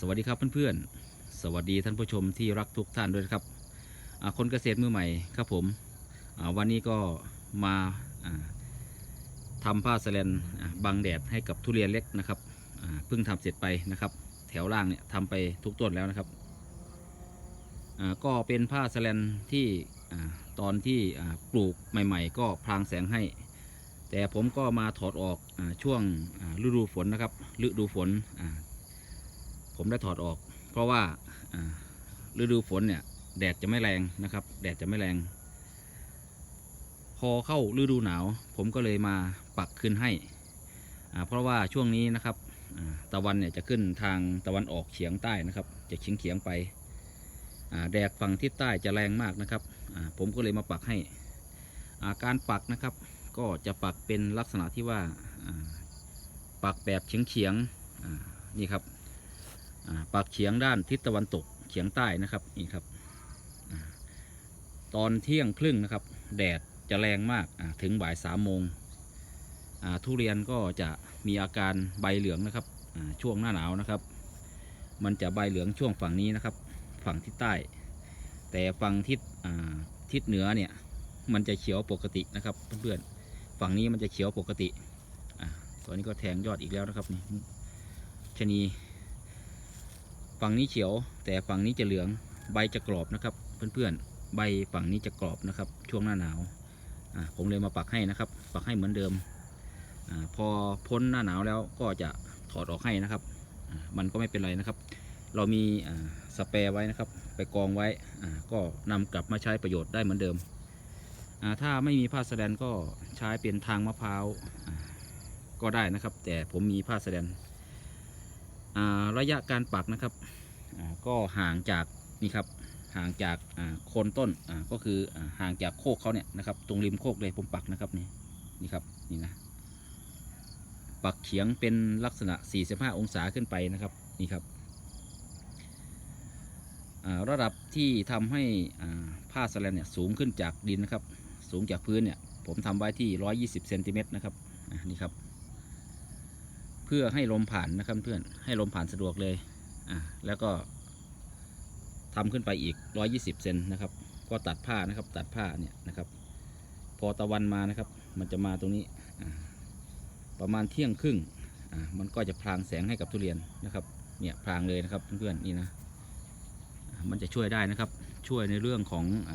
สวัสดีครับเพื่อนๆ สวัสดีท่านผู้ชมที่รักทุกท่านด้วยครับ คนเกษตรมือใหม่ครับผม วันนี้ก็มาอ่าทำผ้าสแลนอ่าบังแดดให้กับทุเรียนเล็กนะครับเพิ่งทำเสร็จไปนะครับ แถวล่างเนี่ยทำไปทุกต้นแล้วนะครับ ก็เป็นผ้าสแลนที่อตอนที่ปลูกใหม่ ๆ ก็พรางแสงให้ แต่ผมก็มาถอดออกอช่วงอ่าฤดูฝนนะครับฤดูฝนอ่า ผมได้ถอดออก เพราะว่าฤดูฝนเนี่ยแดดจะไม่แรงนะครับ แดดจะไม่แรง พอเข้าฤดูหนาว ผมก็เลยมาปักขึ้นให้ เพราะว่าช่วงนี้นะครับตะวันเนี่ยจะขึ้นทางตะวันออกเฉียงใต้นะครับ จะเฉียงเฉียงไปแดดฝั่งทิศใต้จะแรงมากนะครับ ผมก็เลยมาปักให้าการปักนะครับก็จะปักเป็นลักษณะที่ว่าปักแบบเฉียงเฉียงนี่ครับ อ่ากเฉียงด้านทิศตะวันตกเฉียงใต้นะครับนี่ครับอตอนเที่ยงครึ่งนะครับ แดดจะแรงมากถึงบ่ายสามโมงทุเรียนก็จะมีอาการใบเหลืองนะครับช่วงหน้าหนาวนะครับ มันจะใบเหลืองช่วงฝั่งนี้นะครับ ฝั่งทิศใต้ แต่ฝั่งทิศทิศเหนือเนี่ยมันจะเขียวปกตินะครับเพื่อนๆฝั่งนี้มันจะเขียวปกติอตอนนี้ก็แทงยอดอีกแล้วนะครับนี่ชะนี ฝั่งนี้เขียว แต่ฝั่งนี้จะเหลืองใบจะกรอบนะครับ เพื่อนๆใบฝั่งนี้จะกรอบนะครับ ช่วงหน้าหนาวผมเลยมาปักให้นะครับ ปักให้เหมือนเดิมอพอพ้นหน้าหนาวแล้วก็จะถอดออกให้นะครับ มันก็ไม่เป็นไรนะครับ เรามีสเปรย์ไว้นะครับ ไปกองไว้ก็นำกลับมาใช้ประโยชน์ได้เหมือนเดิม ถ้าไม่มีผ้าสแลนก็ใช้เป็นทางมะพร้าวก็ได้นะครับ แต่ผมมีผ้าสแลนอ่า ระยะการปักนะครับก็ห่างจากนี่ครับห่างจากโคนต้นก็คืออห่างจากโคกเขาเนี่ยนะครับ ตรงริมโคกเลยผมปักนะครับนี่นี่ครับนี่นะปักเฉียงเป็นลักษณะ 45 องศาขึ้นไปนะครับนี่ครับระดับที่ทำให้ผ้าสแลนเนี่ยสูงขึ้นจากดินนะครับ สูงจากพื้นเนี่ยผมทำไว้ที่ 120เซนติเมตรนะครับนี่ครับ เพื่อให้ลมผ่านนะครับเพื่อนให้ลมผ่านสะดวกเลยอ่าแล้วก็ทำขึ้นไปอีก 120 เซนนะครับ ก็ตัดผ้านะครับ ตัดผ้าเนี่ยนะครับ พอตะวันมานะครับ มันจะมาตรงนี้ ประมาณเที่ยงครึ่งอ่ามันก็จะพรางแสงให้กับทุเรียนนะครับ เนี่ยพรางเลยนะครับเพื่อนๆนี่นะ มันจะช่วยได้นะครับ ช่วยในเรื่องของอ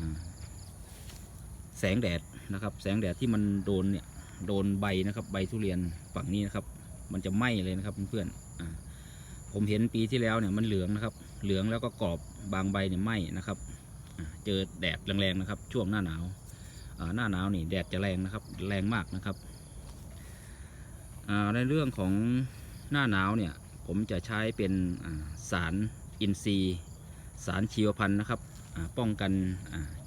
แสงแดดนะครับ แสงแดดที่มันโดนเนี่ย โดนใบนะครับ ใบทุเรียนฝั่งนี้นะครับ มันจะไหม้เลยนะครับเพื่อนๆผมเห็นปีที่แล้วเนี่ยมันเหลืองนะครับ เหลืองแล้วก็กรอบบางใบเนี่ยไหม้นะครับเจอแดดแรงๆนะครับ ช่วงหน้าหนาวหน้าหนาวนี่แดดจะแรงนะครับ แรงมากนะครับในเรื่องของหน้าหนาวเนี่ยผมจะใช้เป็นสารอินทรีย์ สารชีวพันธุ์นะครับป้องกัน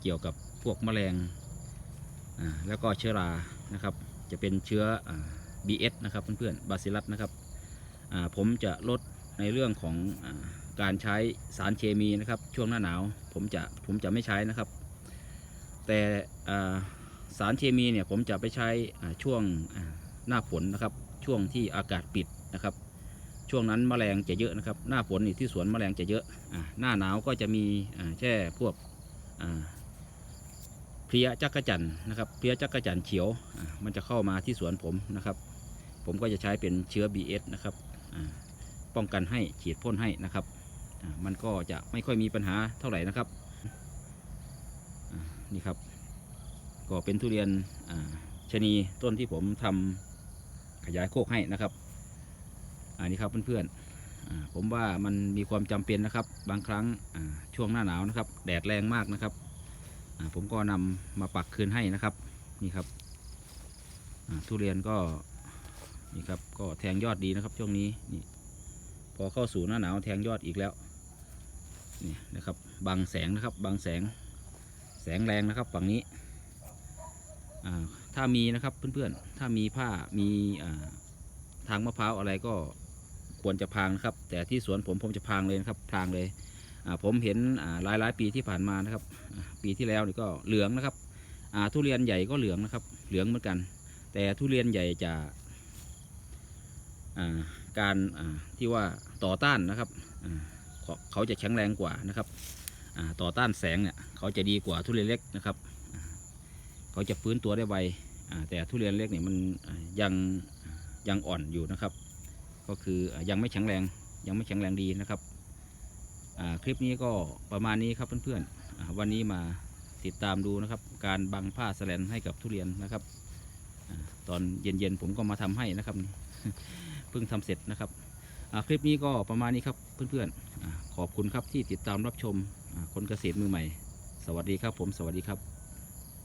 เกี่ยวกับพวกแมลงแล้วก็เชื้อรานะครับ จะเป็นเชื้ออ BS นะครับเพื่อนๆบาซิลัสนะครับผมจะลดในเรื่องของอการใช้สารเคมีนะครับ ช่วงหน้าหนาวผมจะผมจะไม่ใช้นะครับ แต่สารเคมีเนี่ยผมจะไปใช้ช่วงหน้าฝนนะครับ ช่วงที่อากาศปิดนะครับ ช่วงนั้นแมลงจะเยอะนะครับ หน้าฝนนี่ที่สวนแมลงจะเยอะอ่าหน้าหนาวก็จะมีแค่พวกเพลียจักกรจันนะครับเพลียจักกรจันเขียวมันจะเข้ามาที่สวนผมนะครับ ผมก็จะใช้เป็นเชื้อ BS นะครับป้องกันให้ฉีดพ่นให้นะครับมันก็จะไม่ค่อยมีปัญหาเท่าไหร่นะครับนี่ครับ ก็เป็นทุเรียนชนีต้นที่ผมทำขยายโคกให้นะครับอันนี้ครับเพื่อนๆผมว่ามันมีความจำเป็นนะครับ บางครั้งช่วงหน้าหนาวนะครับ แดดแรงมากนะครับผมก็นำมาปักคืนให้นะครับนี่ครับทุเรียนก็ นี่ครับก็แทงยอดดีนะครับช่วงนี้นี่พอเข้าสู่หน้าหนาวแทงยอดอีกแล้วนี่นะครับบังแสงนะครับบังแสงแสงแรงนะครับฝั่งนี้ถ้ามีนะครับเพื่อนๆถ้ามีผ้ามีทางมะพร้าวอะไรก็ควรจะพางนะครับ แต่ที่สวนผมผมจะพางเลยนะครับพางเลยผมเห็นหลายหลายปีที่ผ่านมานะครับ ปีที่แล้วนี่ก็เหลืองนะครับทุเรียนใหญ่ก็เหลืองนะครับเหลืองเหมือนกัน แต่ทุเรียนใหญ่จะ การที่ว่าต่อต้านนะครับเขาจะแข็งแรงกว่านะครับต่อต้านแสงเนี่ยเขาจะดีกว่าทุเรียนเล็กนะครับเขาจะฟื้นตัวได้ไวแต่ทุเรียนเล็กเนี่ยมันยังยังอ่อนอยู่นะครับ ก็คือยังไม่แข็งแรงยังไม่แข็งแรงดีนะครับคลิปนี้ก็ประมาณนี้ครับเพื่อนๆวันนี้มาติดตามดูนะครับ การบังผ้าแสแลนให้กับทุเรียนนะครับตอนเย็นๆผมก็มาทำให้นะครับ เพิ่งทำเสร็จนะครับคลิปนี้ก็ประมาณนี้ครับเพื่อนๆขอบคุณครับที่ติดตามรับชมคนเกษตรมือใหม่ สวัสดีครับผมสวัสดีครับ